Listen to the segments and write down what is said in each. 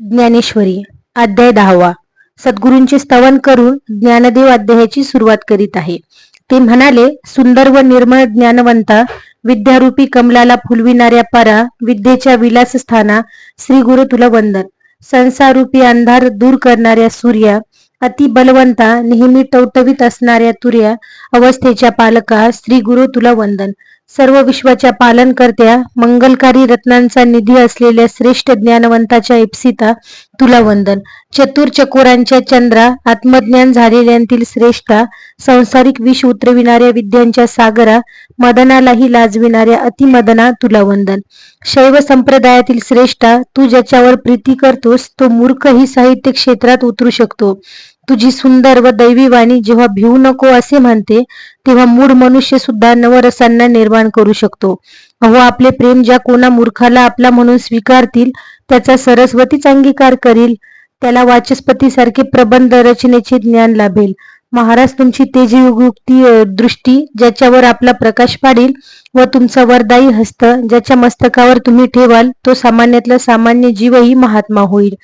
ज्ञानेश्वरी अध्याय दहावा. सद्गुरूंचे स्तवन करून ज्ञानदेव अध्यायाची सुरुवात करीत आहे. ते म्हणाले सुंदर व निर्मळ ज्ञानवंता विद्यारूपी कमलाला फुलविणाऱ्या परा विद्येच्या विलासस्थाना श्री गुरु तुला वंदन. संसारूपी अंधार दूर करणाऱ्या सूर्या अति बलवंता नेहमी टवटवीत असणाऱ्या तुर्या अवस्थेच्या पालका श्री गुरु तुला वंदन. सर्व विश्वाच्या पालनकर्त्या मंगलकारी रत्नांचा निधी असलेल्या श्रेष्ठ ज्ञानवंताच्या इप्सिता तुला वंदन. चतुर चकोरांच्या चंद्रा आत्मज्ञान झालेल्यांतील श्रेष्ठा संसारिक विष उतरविणाऱ्या विद्यांच्या सागरा मदनालाही लाजविणाऱ्या अतिमदना तुला वंदन. शैव संप्रदायातील श्रेष्ठा तू ज्याच्यावर प्रीती करतोस तो मूर्खही साहित्य क्षेत्रात उतरू शकतो. तुझी सुंदर व दैवी वाणी जेव्हा भिवू नको असे म्हणते तेव्हा मूढ मनुष्य सुद्धा नवरसांना निर्माण करू शकतो. अहो आपले प्रेम ज्या कोणा मूर्खाला आपला म्हणून स्वीकारतील त्याचा सरस्वतीच अंगीकार करील. त्याला वाचस्पती सारखे प्रबंध रचनेचे ज्ञान लाभेल. महाराज तुमची तेजयुक्ती दृष्टी ज्याच्यावर आपला प्रकाश पाडील व तुमचा वरदायी हस्त ज्याच्या मस्तकावर तुम्ही ठेवाल तो सामान्यातला सामान्य जीवही महात्मा होईल.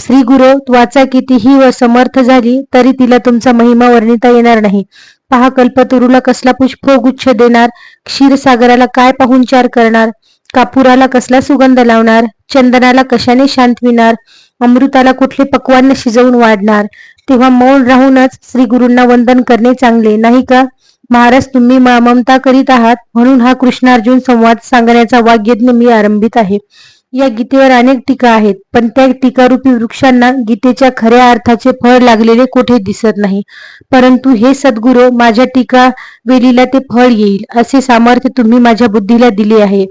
श्री गुरु वाचा कितीही व समर्थ झाली तरी तिला तुमचा महिमा वर्णिता येणार नाही. पहा कल्पतरुला कसला पुष्पगुच्छ देणार क्षीरसागराला काय पाहुणचार करणार कापुराला कसला सुगंध लावणार चंदनाला कशाने शांतविणार अमृताला कुठले पक्वान्न शिजवून वाढणार? तेव्हा मौन राहूनच श्री गुरूंना वंदन करणे चांगले नाही का? महाराज तुम्ही ममता करीत आहात म्हणून हा कृष्णार्जुन संवाद सांगण्याचा वाग्यज्ञ मी आरंभित आहे. या गीतेवर अनेक टीका आहेत पण त्या टीकारूपी वृक्षांना गीतेच्या खऱ्या अर्थाचे फळ लागलेले कुठे दिसत नाही. परंतु हे सद्गुरू माझ्या टीका वेलीला ते फळ येईल असे सामर्थ्य तुम्ही माझ्या बुद्धीला दिले आहे.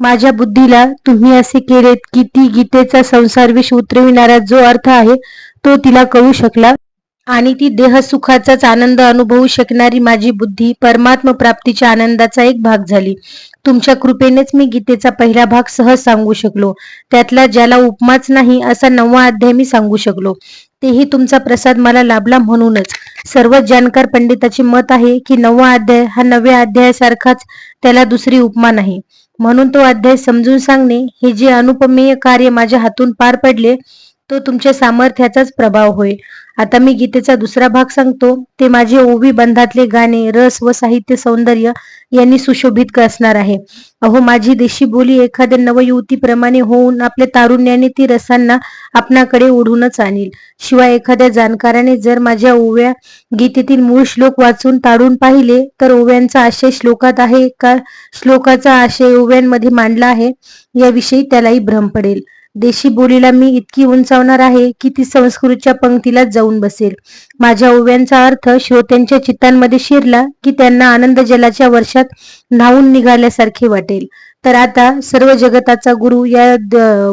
माझ्या बुद्धीला तुम्ही असे केलेत की ती गीतेचा संसारविष उतरविणारा जो अर्थ आहे तो तिला कळू शकला आणि ती देह सुखाचाच आनंद अनुभवू शकणारी माझी बुद्धी परमात्म प्राप्तीच्या आनंदाचा एक भाग झाली. तुमच्या कृपेनेच मी गीतेचा पहिला भाग सहज सांगू शकलो. त्यातला ज्याला उपमाच नाही असा नववा अध्याय मी सांगू शकलो. तेही तुमचा प्रसाद मला लाभला म्हणूनच. सर्व जाणकार पंडिताचे मत आहे की नववा अध्याय हा नव्या अध्यायासारखाच त्याला दुसरी उपमा नाही. म्हणून तो अध्याय समजून सांगणे हे जे अनुपमेय कार्य माझ्या हातून पार पडले तो तुमच्या सामर्थ्याचाच प्रभाव होय. आता मी गीतेचा दुसरा भाग सांगतो. ते माझे ओवी बंधातले गाणे रस व साहित्य सौंदर्य यांनी सुशोभित असणार आहे. अहो माझी देशी बोली एखाद्या नवयुवतीप्रमाणे होऊन आपल्या तारुण्याने ती रसांना आपणाकडे ओढूनच आणील. शिवाय एखाद्या जाणकाराने जर माझ्या ओव्या गीतेतील मूळ श्लोक वाचून तारून पाहिले तर ओव्यांचा आशय श्लोकात आहे का? श्लोकाचा आशय ओव्यांमध्ये मांडला आहे. याविषयी त्यालाही भ्रम पडेल. देशी बोलीला मी इतकी उंचावणार आहे की ती संस्कृतच्या पंक्तीला जाऊन बसेल. माझ्या ओव्यांचा अर्थ श्रोत्यांच्या चित्तांमध्ये शिरला की त्यांना आनंद जलाच्या वर्षात न्हावून निघाल्यासारखे वाटेल. तर आता सर्व जगताचा गुरु या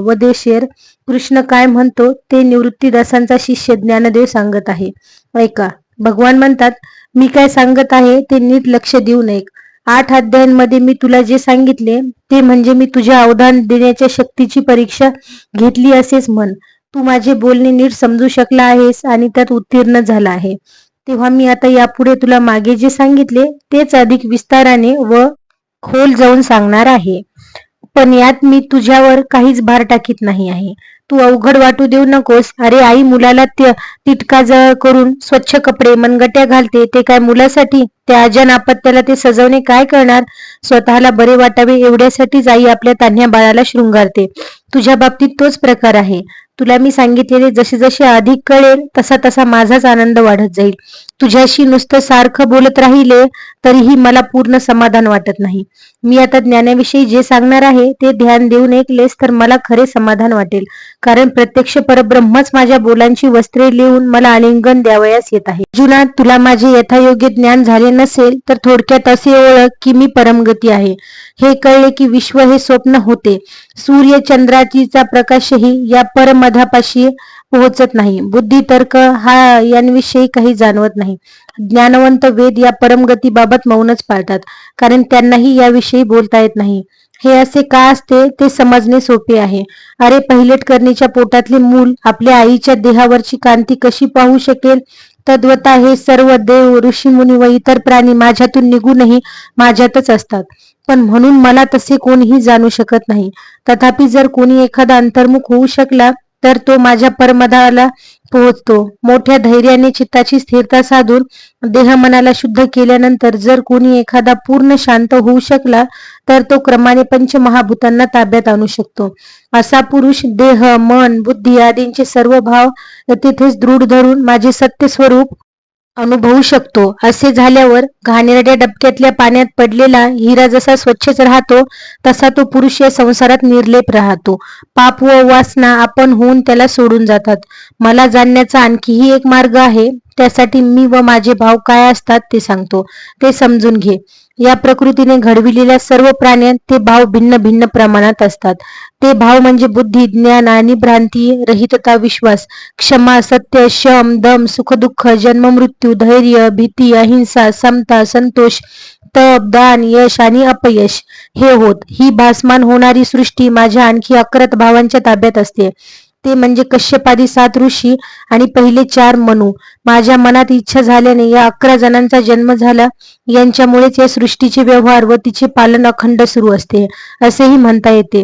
वदेशेर कृष्ण काय म्हणतो ते निवृत्तीदासांचा शिष्य ज्ञानदेव सांगत आहे. ऐका भगवान म्हणतात मी काय सांगत आहे ते नीट लक्ष देऊ नये. आठ अध्यायांमध्ये मी तुला जे सांगितले ते म्हणजे मी तुझ्या अवधान देण्याच्या शक्तीची परीक्षा घेतली असेच म्हण. तू माझे बोलणे नीट समजू शकला आहेस आणि त्यात उत्तीर्ण झाला आहे. तेव्हा मी आता यापुढे तुला मागे जे सांगितले तेच अधिक विस्ताराने व खोल जाऊन सांगणार आहे. पण यात मी तुझ्यावर काहीच भार टाकीत नाही आहे. तू अवघड वाटू देऊ नकोस. अरे आई मुलाला तिटका करून स्वच्छ कपडे मनगट्या घालते ते काय मुलासाठी? त्या अजन आपत्त्याला ते सजवणे काय करणार? स्वतःला बरे वाटावे एवढ्यासाठीच आई आपल्या तान्ह्या बाळाला शृंगारते. तुझ्या बाबतीत तोच प्रकार आहे. तुला मी सांगितलेले जसे जसे अधिक कळेल तसा तसा माझाच आनंद वाढत जाईल. तुझ्याशी नुसतं सारखं बोलत राहिले तरीही मला पूर्ण समाधान वाटत नाही. मी आता ज्ञानाविषयी जे सांगणार आहे ते ध्यान देऊन ऐकलेस तर मला खरे समाधान वाटेल. कारण प्रत्यक्ष परब्रह्मच माझ्या बोलांची वस्त्रे लिहून मला आलिंगन द्यावयास येत आहे. जुना तुला माझे यथायोग्य ज्ञान झाले नसेल तर थोडक्यात असे ओळख की मी परमगती आहे. हे कळले की विश्व हे स्वप्न होते. सूर्य चंद्राचीचा प्रकाशही या परम मधापाशी पोहोचत नाही. बुद्धी तर्क हा यांविषयी काही जाणवत नाही. ज्ञानवंत वेद या परमगतीबाबत मौनच पाळतात कारण त्यांनाही याविषयी बोलता येत नाही. हे असे का असते ते समजणे सोपे आहे. अरे पहिलेट करणीच्या पोटातले मूल आपल्या आईच्या देहावरची कांती कशी पाहू शकेल? तद्वता हे सर्व देव ऋषीमुनी व इतर प्राणी माझ्यातून निघूनही माझ्यातच असतात. पण म्हणून मला तसे कोणीही जाणू शकत नाही. तथापि जर कोणी एखादा अंतर्मुख होऊ शकला तर तो माझ्या परमदाला पोहोचतो. मोठ्या धैर्याने चित्ताची स्थिरता साधून देह मनाला शुद्ध केल्यानंतर जर कोणी एखादा पूर्ण शांत होऊ शकला तर तो क्रमाने पंचमहाभूतांना ताब्यात आणू शकतो. असा पुरुष देह मन बुद्धी आदींचे सर्व भाव तिथेच दृढ धरून माझे सत्य स्वरूप अनुभवू शकतो. असे झाल्यावर घाणेरड्या डबक्यातल्या पाण्यात पडलेला हिरा जसा स्वच्छच राहतो तसा तो पुरुष या संसारात निर्लेप राहतो. पाप व वासना आपण होऊन त्याला सोडून जातात. मला जाणण्याचा आणखीही एक मार्ग आहे. त्यासाठी मी व माझे भाव काय असतात ते सांगतो. ते समजून घे. या प्रकृतीने घडविलेल्या सर्व प्राण्यात ते भाव भिन्न भिन्न प्रमाणात असतात. ते भाव म्हणजे बुद्धी ज्ञान आणि भ्रांती रहितता विश्वास क्षमा सत्य शम दम सुखदुःख जन्म मृत्यू धैर्य भीती अहिंसा समता संतोष तप दान यश आणि अपयश हे होत. ही भासमान होणारी सृष्टी माझ्या आणखी अक्रत भावांच्या ताब्यात असते. ते म्हणजे कश्यपादी सात ऋषी आणि पहिले चार मनू. माझ्या मनात इच्छा झाल्याने या अकरा जणांचा जन्म झाला. यांच्यामुळेच या सृष्टीचे व्यवहार व तिचे पालन अखंड सुरू असते असेही म्हणता येते.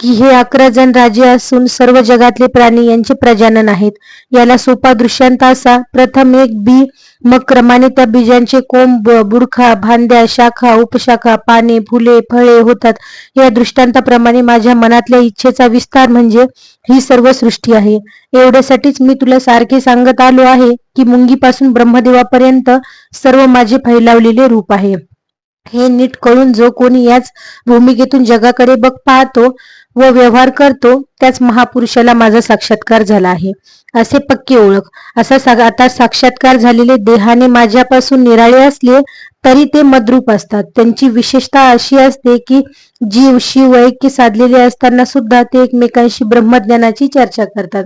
की हे अकरा जण राजे असून सर्व जगातले प्राणी यांचे प्रजनन आहेत. याला सोपा दृश्यांत असा प्रथम एक बी मग क्रमाने त्या बीजांचे कोंब बुडखा भांड्या शाखा उपशाखा पाने फुले फळे होतात. या दृष्टांताप्रमाणे माझ्या मनातल्या इच्छेचा विस्तार म्हणजे ही सर्व सृष्टी आहे. एवढ्यासाठीच मी तुला सारखे सांगत आलो आहे की मुंगीपासून ब्रह्मदेवापर्यंत सर्व माझे फैलावलेले रूप आहे. हे नीट कळून जो कोणी याच भूमिकेतून जगाकडे बघ पाहतो व व्यवहार करतो त्याच महापुरुषाला माझा साक्षात्कार झाला आहे. असे पक्की ओळख. असा आता साक्षात्कार झालेले देहाने माझ्यापासून निराळे असले तरी ते मद्रूप असतात. त्यांची विशेषता अशी असते की जीव शिव ऐक्य साधलेले असताना सुद्धा ते एकमेकांशी ब्रह्मज्ञानाची चर्चा करतात.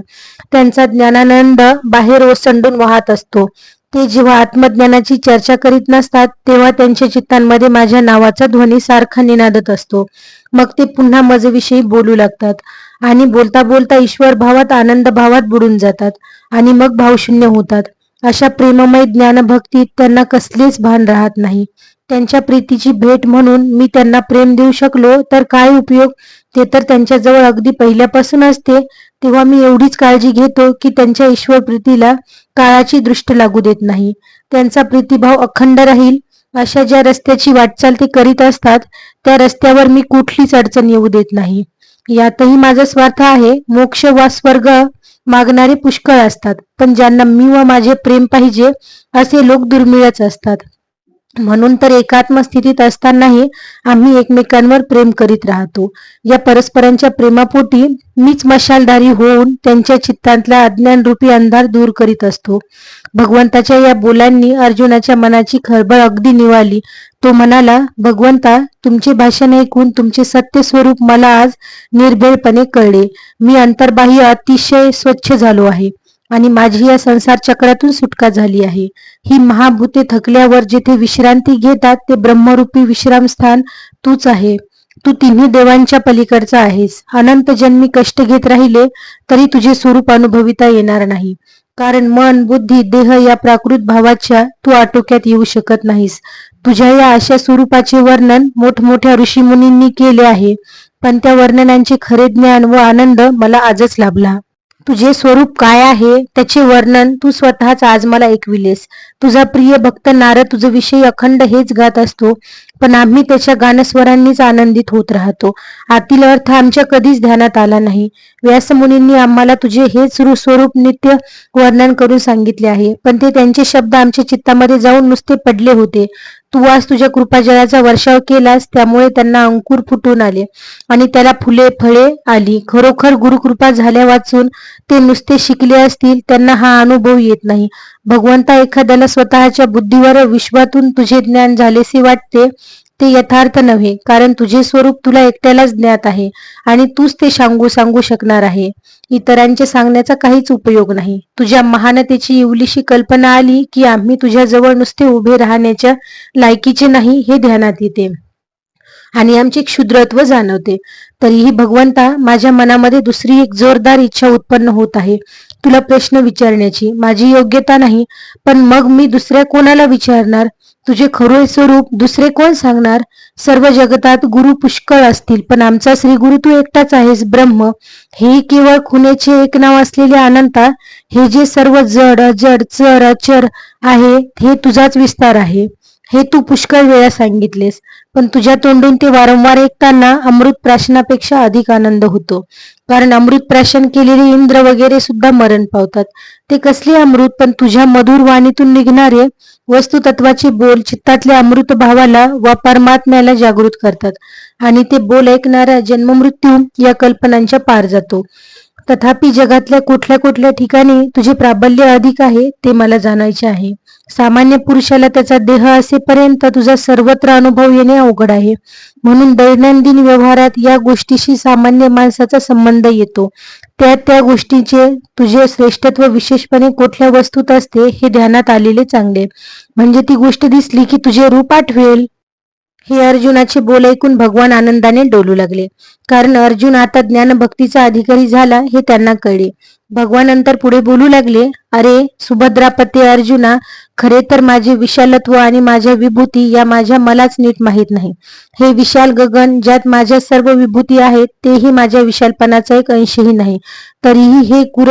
त्यांचा ज्ञानानंद बाहेर ओसंडून वाहत असतो. ते जेव्हा आत्मज्ञानाची चर्चा करीत नसतात तेव्हा त्यांच्या चित्तांमध्ये माझ्या नावाचा ध्वनी सारखा निनादत असतो. मग ते पुन्हा मजेविषयी बोलू लागतात आणि बोलता बोलता ईश्वर भावात आनंद भावात बुडून जातात आणि मग भावशून्य होतात. अशा प्रेममय ज्ञानभक्तीत त्यांना कसलेच भान राहत नाही. त्यांच्या प्रीतीची भेट म्हणून मी त्यांना प्रेम देऊ शकलो तर काय उपयोग? ते तर त्यांच्याजवळ अगदी पहिल्यापासून असते तेव्हा मी एवढीच काळजी घेतो की त्यांच्या ईश्वर प्रीतीला काळाची दृष्ट लागू देत नाही. त्यांचा प्रीतिभाव अखंड राहील. अशा ज्या रस्त्याची वाटचाल ते करीत असतात त्या रस्त्यावर मी कुठलीच अडचण येऊ देत नाही. यातही माझा स्वार्थ आहे. मोक्ष वा स्वर्ग मागणारे पुष्कळ असतात पण ज्यांना मी व माझे प्रेम पाहिजे असे लोक दुर्मिळच असतात. म्हणून तर एकात्म स्थितीत असतानाही आम्ही एकमेकांवर प्रेम करीत राहतो. या परस्परांच्या प्रेमापोटी मीच मशालधारी होऊन त्यांच्या चित्तांतला अज्ञान रूपी अंधार दूर करीत असतो. भगवंताच्या या बोलांनी अर्जुनाच्या मनाची खळबळ अगदी निवाली. तो म्हणाला भगवंता तुमचे भाषण ऐकून तुमचे सत्य स्वरूप मला आज निर्भयपणे कळले. मी अंतर्बाह्य अतिशय स्वच्छ झालो आहे. आणि माझी या संसार चक्रातून सुटका झाली आहे. ही महाभूते थकल्यावर जिथे विश्रांती घेतात ते ब्रह्मरूपी विश्रामस्थान तूच आहे. तू तिन्ही देवांच्या पलीकडचा आहेस. अनंत जन्मी कष्ट घेत राहिले तरी तुझे स्वरूप अनुभविता येणार नाही. कारण मन बुद्धी देह या प्राकृत भावाच्या तू आटोक्यात येऊ शकत नाहीस. तुझ्या या अशा स्वरूपाचे वर्णन मोठमोठ्या ऋषीमुनींनी केले आहे. पण त्या वर्णनांचे खरे ज्ञान व आनंद मला आजच लाभला. तुझे स्वरूप काय आहे? त्याचे वर्णन तू स्वतःच आज मला ऐकविलेस. तुझा प्रिय भक्त नारद तुझं विषयी अखंड हेच गात असतो पण आम्ही त्याच्या गानस्वरांनीच आनंदित होत राहतो. आतील अर्थ आमच्या कधीच ध्यानात आला नाही. व्यासमुनींनी आम्हाला तुझे हेच स्वरूप नित्य वर्णन करून सांगितले आहे. पण ते त्यांचे शब्द आमच्या चित्तामध्ये जाऊन नुसते पडले होते. तू आज तुझ्या कृपाजळाचा वर्षाव केलास त्यामुळे त्यांना अंकुर फुटून आले आणि त्याला फुले फळे आली. खरोखर गुरुकृपा झाल्या वाचून ते नुसते शिकले असतील त्यांना हा अनुभव येत नाही. भगवंता एखाद्याला स्वतःच्या बुद्धीवर विश्वातून तुझे ज्ञान झालेसे वाटते ते यथार्थ नव्हे कारण तुझे स्वरूप तुला एकट्यालाच ज्ञात आहे आणि तूच ते सांगू सांगू शकणार आहे. इतरांचे सांगण्याचा काहीच उपयोग नाही. तुझ्या महानतेची इवलीशी कल्पना आली की आम्ही तुझ्या जवळ नुसते उभे राहण्याच्या लायकीचे नाही हे ध्यानात येते. आणि आमचे क्षुद्रत्व जाणवते. तरीही भगवंता माझ्या मनामध्ये दुसरी एक जोरदार इच्छा उत्पन्न होत आहे. तुला प्रश्न विचारण्याची. माझी योग्यता नाही पण मग मी दुसऱ्या कोणाला विचारणार? तुझे खरोय स्वरूप दुसरे कोण सांगणार? सर्व जगतात गुरु पुष्कळ असतील पण आमचा श्री गुरु तू एकटाच आहेस ब्रह्म. हे केवळ खुनेचे एक नाव असलेले अनंता हे जे सर्व जड अजड चर अचर आहे हे तुझाच विस्तार आहे. हे तू पुष्कळ वेळा सांगितलेस पण तुझ्या तोंडून ते वारंवार ऐकताना अमृत प्राशनापेक्षा अधिक आनंद होतो. कारण अमृत प्राशन केलेले इंद्र वगैरे सुद्धा मरण पावतात. ते कसले अमृत? पण तुझ्या मधुर वाणीतून निघणारे वस्तुतत्वाचे बोल चित्तातल्या अमृत भावाला व परमात्म्याला जागृत करतात. आणि ते बोल ऐकणारा जन्ममृत्यू या कल्पनांच्या पार जातो. तथापि जगातल्या कुठल्या कुठल्या ठिकाणी तुझे प्राबल्य अधिक आहे ते मला जाणायचे आहे. सामान्य पुरुषाला त्याचा देह असेपर्यंत तुझा सर्वत्र अनुभव येणे अवघड आहे. म्हणून दैनंदिन व्यवहारात या गोष्टीशी सामान्य माणसाचा संबंध येतो. त्या त्या गोष्टीचे तुझे श्रेष्ठत्व विशेषपणे कुठल्या वस्तूत असते हे ध्यानात आलेले चांगले. म्हणजे ती गोष्ट दिसली की तुझे रूप आठवेल. हे अर्जुनाचे बोल ऐकून भगवान आनंदाने डोलू लागले. कारण अर्जुन आता ज्ञान भक्तीचा अधिकारी झाला हे त्यांना कळले. भगवान नंतर पुढे बोलू लागले अरे सुभद्रापती अर्जुना खरे तर माझे विशालत्व आणि माझ्या विभूती या माझ्या मलाच नीट माहीत नाही. हे विशाल गगन ज्यात माझ्या सर्व विभूती आहेत तेही माझ्या विशालपणाचा एक अंशही नाही. तरीही हे कुर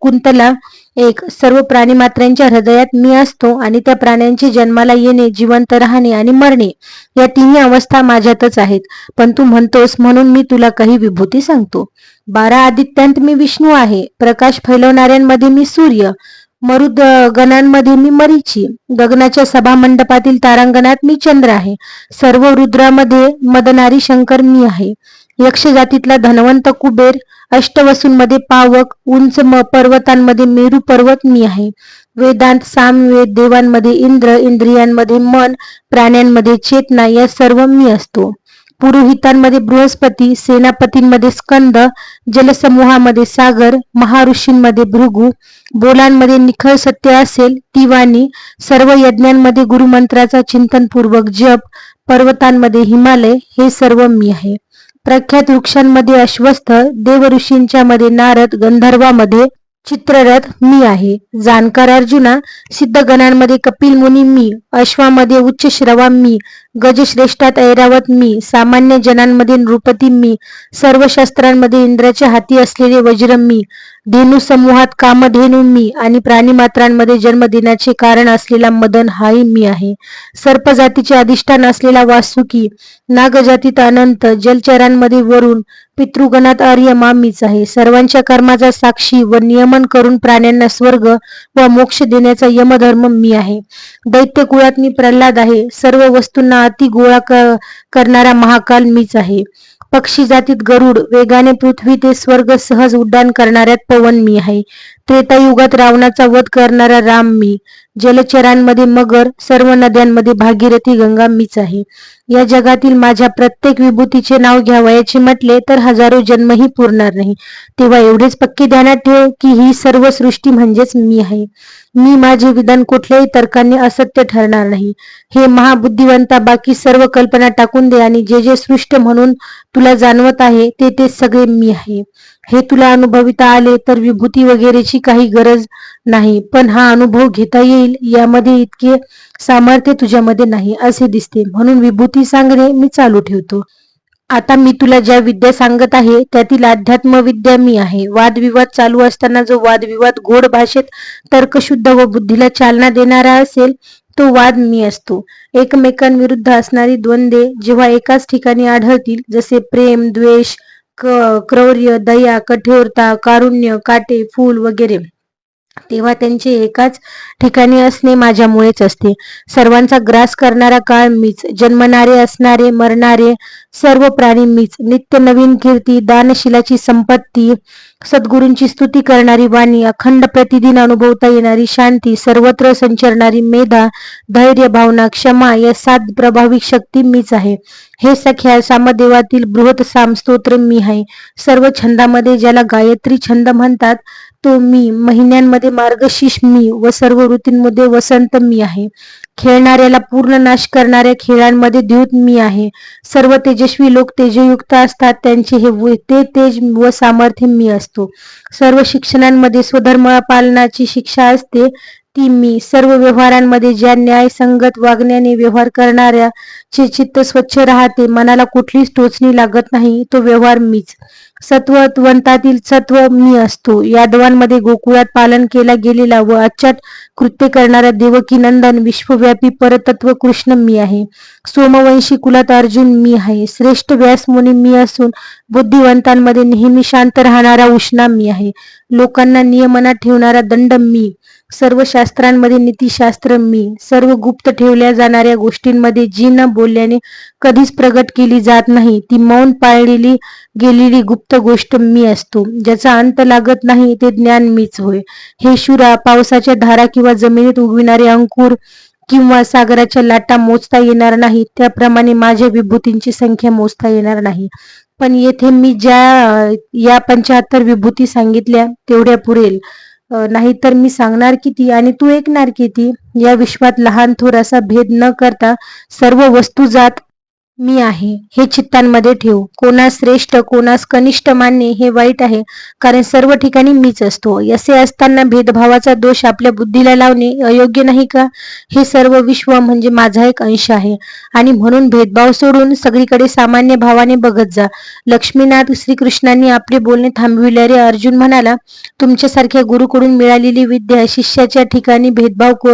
कुंतला एक सर्व प्राणी मात्रांच्या हृदयात मी असतो आणि त्या प्राण्यांचे जन्माला येणे जिवंत राहणे आणि मरणे या तिन्ही अवस्था माझ्यातच आहेत. पण तू म्हणतोस म्हणून मी तुला काही विभूती सांगतो. बारा आदित्यांत मी विष्णू आहे. प्रकाश फैलवणाऱ्यांमध्ये मी सूर्य मरुद गणांमध्ये मी मरीची. गगनाच्या सभा मंडपातील तारांगणात मी चंद्र आहे. सर्व रुद्रामध्ये मदनारी शंकर मी आहे. यक्ष जातीतला धनवंत कुबेर अष्टवसूंमध्ये पावक उंच पर्वतांमध्ये मेरू पर्वत मी आहे. वेदांत सामवेद देवांमध्ये इंद्र इंद्रियांमध्ये मन प्राण्यांमध्ये चेतना या सर्व मी असतो. पुरोहितांमध्ये बृहस्पती सेनापतींमध्ये स्कंद जलसमूहामध्ये सागर महाऋषींमध्ये भृगू बोलांमध्ये निखळ सत्य असेल ती वाणी सर्व यज्ञांमध्ये गुरुमंत्राचा चिंतनपूर्वक जप पर्वतांमध्ये हिमालय हे सर्व मी आहे. प्रख्यात वृक्षांमध्ये अश्वस्थ देव ऋषींच्या मध्ये नारद गंधर्वामध्ये चित्ररथ मी आहे. जाणकार अर्जुना सिद्धगणांमध्ये कपिल मुनी मी अश्वामध्ये उच्च श्रवा मी गजश्रेष्ठात ऐरावत मी सामान्य जनांमध्ये नृपती मी सर्व शस्त्रांमध्ये इंद्राच्या हाती असलेले वज्र मी धेनू समूहात कामधेनू मी आणि प्राणीमात्रांमध्ये जन्म देण्याचे कारण असलेला मदन हाही मी आहे. सर्प जातीचे अधिष्ठान असलेला वासुकी नागजातीत अनंत जलचरांमध्ये वरुण पितृगणात आर्य मीच आहे. सर्वांच्या कर्माचा साक्षी व नियमन करून प्राण्यांना स्वर्ग व मोक्ष देण्याचा यमधर्म मी आहे. दैत्य कुळात मी प्रल्हाद आहे. सर्व वस्तूंना अति गोळा करणारा महाकाल मीच आहे. पक्षी जातीत गरुड वेगाने पृथ्वी ते स्वर्ग सहज उड्डाण करणाऱ्यात पवन मी आहे. त्रेतायुगात रावणाचा वध करणारा राम मी. जलचरांमध्ये मगर सर्व नद्यांमध्ये भागीरथी गंगा मीच आहे. या जगातील माझ्या प्रत्येक विभूतीचे नाव घ्यावयाचे म्हटले तर हजारो जन्मही पुरणार नाही. तेव्हा एवढेच पक्के ध्यानात ठेव की ही सर्व सृष्टी म्हणजेच मी आहे. मी माझे विधान कुठल्याही तर्काने असत्य ठरणार नाही. हे महाबुद्धिवंता बाकी सर्व कल्पना टाकून दे आणि जे जे सृष्ट म्हणून तुला जाणवत आहे ते ते सगळे मी आहे. हे तुला अनुभविता आले तर विभूती वगैरेची काही गरज नाही पण हा अनुभव घेता येईल. यामध्ये इतके सामर्थ्य तुझ्यामध्ये नाही असे दिसते. म्हणून विभूती सांगणे मी चालू ठेवतो. आता मी तुला ज्या विद्या सांगत आहे त्यातील अध्यात्म विद्या मी आहे. वादविवाद चालू असताना जो वादविवाद गोड भाषेत तर्कशुद्ध व बुद्धीला चालना देणारा असेल तो वाद मी असतो. एकमेकांविरुद्ध असणारी द्वंद्वे जेव्हा एकाच ठिकाणी आढळतील जसे प्रेम द्वेष क्रौर्य दया कठोरता कारुण्य काटे फूल वगैरे. तेव्हा त्यांचे एकाच ठिकाणी असणे माझ्यामुळेच असते. सर्वांचा ग्रास करणारा काळ मीच जन्मणारे असणारे मरणारे सर्व प्राणी मीच. नित्य नवीन कीर्ती दानशिलाची संपत्ती सद्गुरूंची स्तुती करणारी वाणी अखंड प्रतिदिन अनुभवता येणारी शांती सर्वत्र संचरणारी मेधा धैर्य भावना क्षमा या सात प्रभावी शक्ती मीच आहे. हे सख्या सामदेवातील बृहत सामस्तोत्र मी आहे. सर्व छंदामध्ये ज्याला गायत्री छंद म्हणतात तो मी महिन्यांमध्ये मार्गशीर्ष मी व सर्व ऋतूंमध्ये वसंत मी आहे. खेळणाऱ्याला पूर्ण नाश करणाऱ्या खेळांमध्ये द्यूत मी आहे. सर्व तेजस्वी लोक तेजयुक्त असतात त्यांचे हे ते तेज व सामर्थ्य मी असतो. सर्व शिक्षणांमध्ये स्वधर्म पालनाची शिक्षा असते ती मी. सर्व व्यवहारांमध्ये ज्या न्यायसंगत वागण्याने व्यवहार करणाऱ्या चे चित्त स्वच्छ राहते मनाला कुठलीच टोचणी लागत नाही तो व्यवहार मीच. सत्ववंतातील सत्व मी असतो. यादवांमध्ये गोकुळात पालन केला गेलेला व अचाट कृत्य करणारा देवकी नंदन विश्वव्यापी परतत्व कृष्ण मी आहे. सोमवंशी कुलात अर्जुन मी आहे. श्रेष्ठ व्यास मुनी मी असून बुद्धिवंतांमध्ये नेहमी शांत राहणारा उष्णा मी आहे. लोकांना नियमनात ठेवणारा दंड मी. सर्व शास्त्रांमध्ये नीतिशास्त्र मी. सर्व गुप्त ठेवल्या जाणाऱ्या गोष्टींमध्ये जी न बोलल्याने कधीच प्रगट केली जात नाही ती मौन पाळलेली गेलेली गुप्त गोष्ट मी असतो. ज्याचा अंत लागत नाही ते ज्ञान मीच होय. हे शुरा पावसाच्या धारा किंवा जमिनीत उगविणारे अंकुर किंवा सागराच्या लाटा मोजता येणार नाही. त्याप्रमाणे माझ्या विभूतींची संख्या मोजता येणार नाही. पण येथे मी ज्या या पंच्याहत्तर विभूती सांगितल्या तेवढ्या पुरेल. नाहीतर मी सांगणार किती आणि तू ऐकणार किती? या विश्वात लहान थोर असा भेद न करता सर्व वस्तू जात मी आहे. हे चित्तांमध्ये ठेव. कोणास श्रेष्ठ कोणास कनिष्ठ मानणे हे वाईट आहे. कारण सर्व ठिकाणी मीच असतो. असे असताना भेदभावाचा दोष आपल्या बुद्धीला लावणे अयोग्य नाही का? हे सर्व विश्व म्हणजे माझा एक अंश आहे. आणि म्हणून भेदभाव सोडून सगळीकडे सामान्य भावाने बघत जा. लक्ष्मीनाथ श्रीकृष्णांनी आपले बोलणे थांबविल्याने अर्जुन म्हणाला तुमच्यासारख्या गुरुकडून मिळालेली विद्या शिष्याच्या ठिकाणी भेदभाव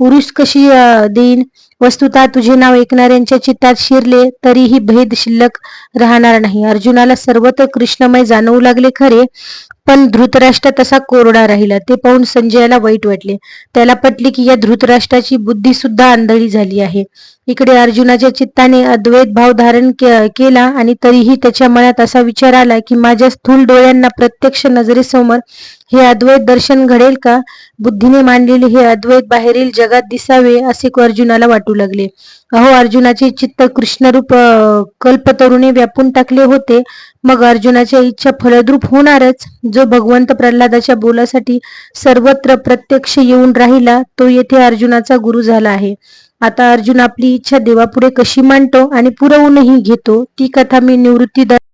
उरुस कशी देईन? वस्तुता तुझे नाव ऐकणाऱ्यांच्या चित्तात शिरले तरीही भेद शिल्लक राहणार नाही. अर्जुनाला सर्वत्र कृष्णमय जाणवू लागले खरे पण धृतराष्ट्र तसा कोरडा राहिला. ते पाहून संजयाला वाईट वाटले. त्याला पटले की या धृतराष्ट्राची बुद्धी सुद्धा आंधळी झाली आहे. इकडे अर्जुनाच्या चित्ताने अद्वैत भाव धारण केला आणि तरीही त्याच्या मनात असा विचार आला की माझ्या स्थूल डोळ्यांना प्रत्यक्ष नजरेसमोर हे अद्वैत दर्शन घडेल का? बुद्धीने मांडलेले हे अद्वैत बाहेरील जगात दिसावे असे अर्जुनाला वाटू लागले. अहो अर्जुनाचे चित्त कृष्णरूप कल्पतरुणे व्यापून टाकले होते. मग अर्जुनाच्या इच्छा फलद्रूप होणारच. जो भगवंत प्रल्हादाच्या बोलासाठी सर्वत्र प्रत्यक्ष येऊन राहिला तो येथे अर्जुनाचा गुरु झाला आहे. आता अर्जुन आपली इच्छा देवापुढे कशी मांडतो आणि पुरवूनही घेतो ती कथा मी निवृत्ती